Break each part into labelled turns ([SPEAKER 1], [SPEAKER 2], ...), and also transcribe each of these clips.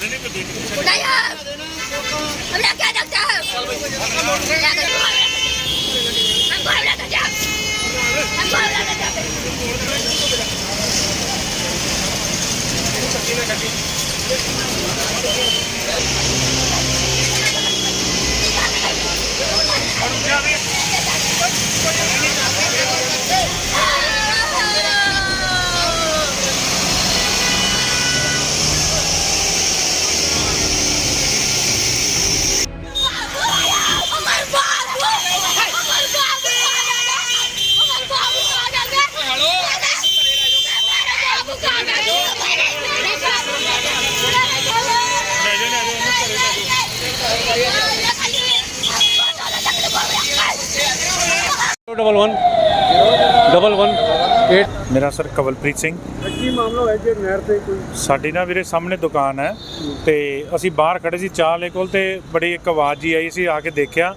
[SPEAKER 1] नहीं है हमने क्या देखता
[SPEAKER 2] ਡਬਲ 1 ਡਬਲ 1 8 ਮੇਰਾ ਸਰ ਕਵਲਪ੍ਰੀਤ ਸਿੰਘ।
[SPEAKER 3] ਕੀ ਮਾਮਲਾ ਹੋਇਆ ਜੇ ਨਹਿਰ ਤੇ ਕੋਈ
[SPEAKER 2] ਸਾਡੀ ਨਾ ਵੀਰੇ ਸਾਹਮਣੇ ਦੁਕਾਨ ਹੈ ਤੇ ਅਸੀਂ ਬਾਹਰ ਖੜੇ ਸੀ ਚਾਹ ਵਾਲੇ ਕੋਲ ਤੇ ਬੜੀ ਇੱਕ ਆਵਾਜ਼ ਜੀ ਆਈ ਸੀ ਆ ਕੇ ਦੇਖਿਆ।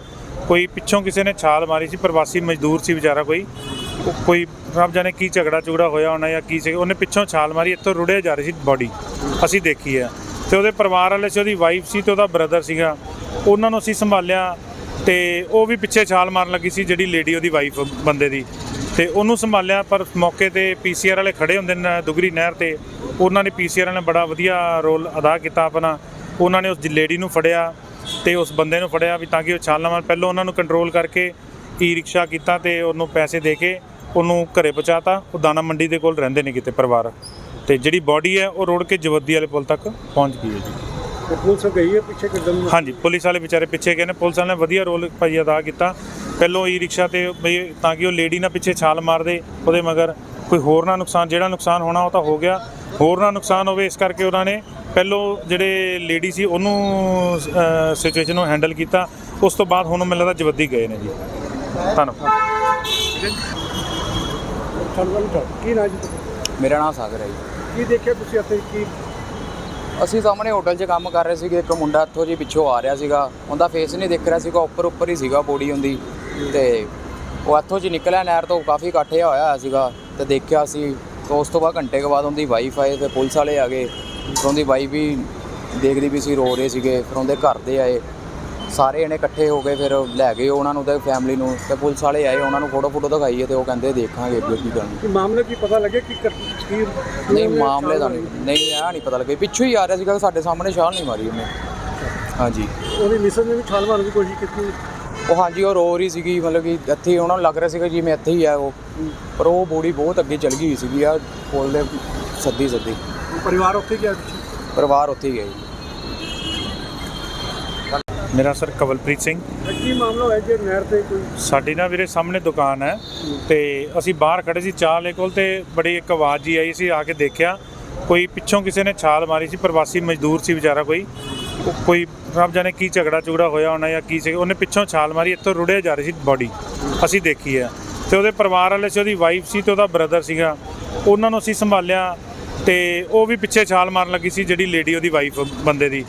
[SPEAKER 2] ਕੋਈ ਪਿੱਛੋਂ ਕਿਸੇ ਨੇ ਛਾਲ ਮਾਰੀ ਸੀ ਪ੍ਰਵਾਸੀ ਮਜ਼ਦੂਰ ਸੀ ਵਿਚਾਰਾ ਕੋਈ। ਕੋਈ ਰੱਬ ਜਾਣੇ ਕੀ ਝਗੜਾ ਝੁਗੜਾ ਹੋਇਆ ਹੋਣਾ ਜਾਂ ਕੀ ਸੀ ਉਹਨੇ ਪਿੱਛੋਂ ਛਾਲ ਮਾਰੀ ਇੱਥੋਂ ਰੁੜਿਆ ਜਾ ਰਹੀ ਸੀ ਬਾਡੀ ਅਸੀਂ ਦੇਖੀ ਹੈ। ਤੇ ਉਹਦੇ ਪਰਿਵਾਰ ਵਾਲੇ ਸੀ ਉਹਦੀ ਵਾਈਫ ਸੀ ਤੇ ਉਹਦਾ ਬ੍ਰਦਰ ਸੀਗਾ। ਉਹਨਾਂ ਨੂੰ ਅਸੀਂ ਸੰਭਾਲਿਆ। ਤੇ ਉਹ ਵੀ ਪਿੱਛੇ ਛਾਲ ਮਾਰਨ ਲੱਗੀ ਸੀ ਜਿਹੜੀ ਲੇਡੀ ਉਹਦੀ ਵਾਈਫ ਬੰਦੇ ਦੀ। ਤੇ ਉਹਨੂੰ ਸੰਭਾਲਿਆ, ਪਰ ਮੌਕੇ ਤੇ ਪੀਸੀਆਰ ਵਾਲੇ ਖੜੇ ਹੁੰਦੇ ਨੇ ਦੁਗਰੀ ਨਹਿਰ ਤੇ। ਉਹਨਾਂ ਨੇ ਪੀਸੀਆਰ ਨੇ ਬੜਾ ਵਧੀਆ ਰੋਲ ਅਦਾ ਕੀਤਾ ਆਪਣਾ। ਉਹਨਾਂ ਨੇ ਉਸ ਲੇਡੀ ਨੂੰ ਫੜਿਆ ਤੇ ਉਸ ਬੰਦੇ ਨੂੰ ਫੜਿਆ ਵੀ ਤਾਂ ਕਿ ਉਹ ਛਾਲ ਨਾ ਮਾਰ। ਪਹਿਲਾਂ ਉਹਨਾਂ ਨੂੰ ਕੰਟਰੋਲ ਕਰਕੇ ਈ ਰਿਕਸ਼ਾ ਕੀਤਾ ਤੇ ਉਹਨੂੰ ਪੈਸੇ ਦੇ ਕੇ ਉਹਨੂੰ ਘਰੇ ਪਹੁੰਚਾਤਾ। ਉਹ ਦਾਣਾ ਮੰਡੀ ਦੇ ਕੋਲ ਰਹਿੰਦੇ ਨੇ ਕਿਤੇ ਪਰਿਵਾਰ। ਤੇ ਜਿਹੜੀ ਬਾਡੀ ਹੈ ਉਹ ਰੋੜ ਕੇ ਜਵੱਦੀ ਵਾਲੇ ਪੁਲ ਤੱਕ ਪਹੁੰਚ ਗਈ ਹੈ ਜੀ।
[SPEAKER 3] ਤੇ ਪੁਲਿਸ ਗਈ ਹੈ ਪਿੱਛੇ ਨੂੰ?
[SPEAKER 2] ਹਾਂਜੀ ਪੁਲਿਸ ਵਾਲੇ ਵਿਚਾਰੇ ਪਿੱਛੇ ਗਏ ਨੇ। ਪੁਲਿਸ ਵਾਲਿਆਂ ਨੇ ਵਧੀਆ ਰੋਲ ਭਾਈ ਅਦਾ ਕੀਤਾ। ਪਹਿਲੋਂ ਈ ਰਿਕਸ਼ਾ ਤੇ ਬਈ ਤਾਂ ਕਿ ਉਹ ਲੇਡੀ ਨਾ ਪਿੱਛੇ ਛਾਲ ਮਾਰਦੇ ਉਹਦੇ ਮਗਰ। ਕੋਈ ਹੋਰ ਨਾ ਨੁਕਸਾਨ ਜਿਹੜਾ ਨੁਕਸਾਨ ਹੋਣਾ ਉਹ ਤਾਂ ਹੋ ਗਿਆ। ਹੋਰ ਨਾ ਨੁਕਸਾਨ ਹੋਵੇ ਇਸ ਕਰਕੇ ਉਹਨਾਂ ਨੇ ਪਹਿਲੋਂ ਜਿਹੜੇ ਲੇਡੀ ਸੀ ਉਹਨੂੰ ਸਿਚੁਏਸ਼ਨ ਨੂੰ ਹੈਂਡਲ ਕੀਤਾ। ਉਸ ਤੋਂ ਬਾਅਦ ਹੁਣ ਮੈਨੂੰ ਲੱਗਦਾ ਜਵੱਦੀ ਗਏ ਨੇ ਜੀ। ਧੰਨਵਾਦ।
[SPEAKER 3] ਸਾਨੂੰ ਕੀ ਨਾ ਜੀ? ਤੁਹਾਡਾ?
[SPEAKER 4] ਮੇਰਾ ਨਾਮ ਸਾਗਰ ਹੈ ਜੀ।
[SPEAKER 3] ਕੀ ਦੇਖਿਆ ਤੁਸੀਂ ਇੱਥੇ? ਕੀ
[SPEAKER 4] ਅਸੀਂ ਸਾਹਮਣੇ ਹੋਟਲ 'ਚ ਕੰਮ ਕਰ ਰਹੇ ਸੀਗੇ, ਇੱਕ ਮੁੰਡਾ ਇੱਥੋਂ ਜੀ ਪਿੱਛੋਂ ਆ ਰਿਹਾ ਸੀਗਾ। ਉਹਦਾ ਫੇਸ ਨਹੀਂ ਦਿਖ ਰਿਹਾ ਸੀਗਾ, ਉੱਪਰ ਉੱਪਰ ਹੀ ਸੀਗਾ ਬੋਡੀ ਹੁੰਦੀ ਤੇ ਉਹ ਇੱਥੋਂ ਜੀ ਨਿਕਲਿਆ, ਨਹਿਰ ਤੋਂ ਕਾਫੀ ਇਕੱਠੇ ਹੋਇਆ ਹੋਇਆ ਸੀਗਾ। ਤੇ ਦੇਖਿਆ ਸੀ ਤੇ ਉਸ ਤੋਂ ਬਾਅਦ ਘੰਟੇ ਕੁ ਬਾਅਦ ਉਹਦੀ ਵਾਈਫ ਆਏ ਤੇ ਪੁਲਿਸ ਵਾਲੇ ਆ ਗਏ। ਫਿਰ ਉਹਦੀ ਵਾਈਫ ਵੀ ਦੇਖਦੀ ਵੀ ਸੀ, ਰੋ ਰਹੇ ਸੀਗੇ। ਫਿਰ ਉਹਦੇ ਘਰ ਦੇ ਆਏ। ਸਾਰੇ ਜਣੇ ਇਕੱਠੇ ਹੋ ਗਏ ਫਿਰ ਲੈ ਗਏ ਉਹਨਾਂ ਨੂੰ ਤੇ ਫੈਮਿਲੀ ਨੂੰ ਤੇ ਪੁਲਿਸ ਵਾਲੇ ਆਏ ਉਹਨਾਂ ਨੂੰ ਫੋਟੋ ਫੋਟੋ ਦਿਖਾਈਏ ਤੇ ਉਹ ਕਹਿੰਦੇ ਦੇਖਾਂਗੇ ਅੱਗੇ ਕੀ ਕਰਨੀ
[SPEAKER 3] ਕੀ ਮਾਮਲੇ ਕੀ ਪਤਾ ਲੱਗੇ ਕਿ ਕਰ- ਕੀ
[SPEAKER 4] ਨਹੀਂ ਮਾਮਲੇ ਦਾ ਨਹੀਂ। ਨਹੀਂ ਇਹ ਨਹੀਂ ਪਤਾ ਲੱਗਿਆ ਪਿੱਛੋਂ ਹੀ ਆ ਰਿਹਾ ਸੀਗਾ ਸਾਡੇ ਸਾਹਮਣੇ ਛਾਲ ਨਹੀਂ ਮਾਰੀ ਉਹਨੇ। ਹਾਂਜੀ।
[SPEAKER 3] ਉਹਦੀ ਮਿਸਰ ਨੇ ਵੀ ਛਾਲ ਮਾਰਨ ਦੀ ਕੋਸ਼ਿਸ਼ ਕੀਤੀ।
[SPEAKER 4] ਉਹ ਹਾਂਜੀ ਉਹ ਰੋ ਰਹੀ ਸੀਗੀ ਮਤਲਬ ਕਿ ਇੱਥੇ ਹੀ ਉਹਨਾਂ ਨੂੰ ਲੱਗ ਰਿਹਾ ਸੀਗਾ ਜਿਵੇਂ ਇੱਥੇ ਹੀ ਆ ਉਹ। ਪਰ ਉਹ ਬੋਡੀ ਬਹੁਤ ਅੱਗੇ ਚਲ ਗਈ ਸੀਗੀ ਆ ਕੋਲ ਦੇ ਸੱਦੀ ਸੱਦੀ
[SPEAKER 3] ਪਰਿਵਾਰ ਉੱਥੇ ਗਿਆ ਪਿੱਛੇ
[SPEAKER 4] ਪਰਿਵਾਰ ਉੱਥੇ ਹੀ ਗਿਆ ਜੀ।
[SPEAKER 2] ਮੇਰਾ ਸਰ ਕਵਲਪ੍ਰੀਤ ਸਿੰਘ।
[SPEAKER 3] ਕੀ ਮਾਮਲਾ ਹੋਇਆ ਜੇ ਨਹਿਰ ਤੇ ਕੋਈ
[SPEAKER 2] ਸਾਡੀ ਨਾ ਵੀਰੇ ਸਾਹਮਣੇ ਦੁਕਾਨ ਹੈ ਤੇ ਅਸੀਂ ਬਾਹਰ ਖੜੇ ਸੀ ਚਾਹ ਵਾਲੇ ਕੋਲ ਤੇ ਬੜੀ ਇੱਕ ਆਵਾਜ਼ ਜੀ ਆਈ ਸੀ ਆ ਕੇ ਦੇਖਿਆ। ਕੋਈ ਪਿੱਛੋਂ ਕਿਸੇ ਨੇ ਛਾਲ ਮਾਰੀ ਸੀ ਪ੍ਰਵਾਸੀ ਮਜ਼ਦੂਰ ਸੀ ਵਿਚਾਰਾ ਕੋਈ। ਕੋਈ ਰੱਬ ਜਾਣੇ ਕੀ ਝਗੜਾ ਝੁਗੜਾ ਹੋਇਆ ਹੋਣਾ ਜਾਂ ਕੀ ਸੀ ਉਹਨੇ ਪਿੱਛੋਂ ਛਾਲ ਮਾਰੀ ਇੱਥੋਂ ਰੁੜਿਆ ਜਾ ਰਹੀ ਸੀ ਬਾਡੀ ਅਸੀਂ ਦੇਖੀ ਹੈ। ਤੇ ਉਹਦੇ ਪਰਿਵਾਰ ਵਾਲੇ ਸੀ ਉਹਦੀ ਵਾਈਫ ਸੀ ਤੇ ਉਹਦਾ ਬ੍ਰਦਰ ਸੀਗਾ। ਉਹਨਾਂ ਨੂੰ ਅਸੀਂ ਸੰਭਾਲਿਆ ਤੇ ਉਹ ਵੀ ਪਿੱਛੇ ਛਾਲ ਮਾਰਨ ਲੱਗੀ ਸੀ ਜਿਹੜੀ ਲੇਡੀ ਉਹਦੀ ਵਾਈਫ ਬੰਦੇ ਦੀ।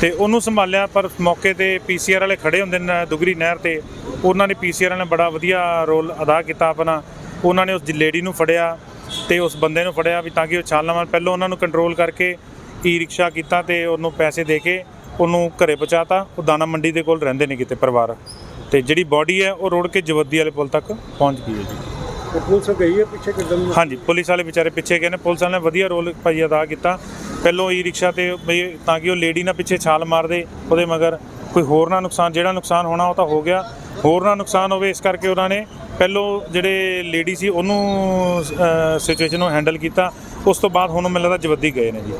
[SPEAKER 2] ਤੇ ਉਹਨੂੰ ਸੰਭਾਲਿਆ ਪਰ ਮੌਕੇ ਤੇ ਪੀਸੀਆਰ ਵਾਲੇ ਖੜੇ ਹੁੰਦੇ ਨੇ ਦੁਗਰੀ ਨਹਿਰ ਤੇ। ਉਹਨਾਂ ਨੇ ਪੀਸੀਆਰ ਨੇ ਬੜਾ ਵਧੀਆ ਰੋਲ ਅਦਾ ਕੀਤਾ ਆਪਣਾ। ਉਹਨਾਂ ਨੇ ਉਸ ਲੇਡੀ ਨੂੰ ਫੜਿਆ ਤੇ ਉਸ ਬੰਦੇ ਨੂੰ ਫੜਿਆ ਵੀ ਤਾਂ ਕਿ ਉਹ ਛਾਲ ਮਾਰ। ਪਹਿਲਾਂ ਉਹਨਾਂ ਨੂੰ ਕੰਟਰੋਲ ਕਰਕੇ ਈ ਰਿਕਸ਼ਾ ਕੀਤਾ ਤੇ ਉਹਨੂੰ ਪੈਸੇ ਦੇ ਕੇ ਉਹਨੂੰ ਘਰੇ ਪਹੁੰਚਾਤਾ। ਉਹ ਦਾਣਾ ਮੰਡੀ ਦੇ ਕੋਲ ਰਹਿੰਦੇ ਨੇ ਕਿਤੇ ਪਰਿਵਾਰ। ਤੇ ਜਿਹੜੀ ਬਾਡੀ ਹੈ ਉਹ ਰੋੜ ਕੇ ਜਵੱਦੀ ਵਾਲੇ ਪੁਲ ਤੱਕ ਪਹੁੰਚ ਗਈ ਹੈ ਜੀ।
[SPEAKER 3] ਪੁਲਿਸ ਗਈ ਹੈ ਪਿੱਛੇ ਕਿੱਦਣ ਨੂੰ?
[SPEAKER 2] ਹਾਂਜੀ ਪੁਲਿਸ ਵਾਲੇ ਵਿਚਾਰੇ ਪਿੱਛੇ ਗਏ ਨੇ। ਪੁਲਿਸ ਵਾਲਿਆਂ ਨੇ ਵਧੀਆ ਰੋਲ ਭਾਈ ਅਦਾ ਕੀਤਾ। ਪਹਿਲੋਂ ਈ ਰਿਕਸ਼ਾ ਤੇ ਬਈ ਤਾਂ ਕਿ ਉਹ ਲੇਡੀ ਨਾ ਪਿੱਛੇ ਛਾਲ ਮਾਰਦੇ ਉਹਦੇ ਮਗਰ ਕੋਈ ਹੋਰ ਨਾ ਨੁਕਸਾਨ, ਜਿਹੜਾ ਨੁਕਸਾਨ ਹੋਣਾ ਉਹ ਤਾਂ ਹੋ ਗਿਆ। ਹੋਰ ਨਾ ਨੁਕਸਾਨ ਹੋਵੇ ਇਸ ਕਰਕੇ ਉਹਨਾਂ ਨੇ ਪਹਿਲੋਂ ਜਿਹੜੇ ਲੇਡੀ ਸੀ ਉਹਨੂੰ ਸਿਚੁਏਸ਼ਨ ਨੂੰ ਹੈਂਡਲ ਕੀਤਾ। ਉਸ ਤੋਂ ਬਾਅਦ ਹੁਣ ਮੈਨੂੰ ਲੱਗਦਾ ਜਵੱਦੀ ਗਏ ਨੇ ਜੀ।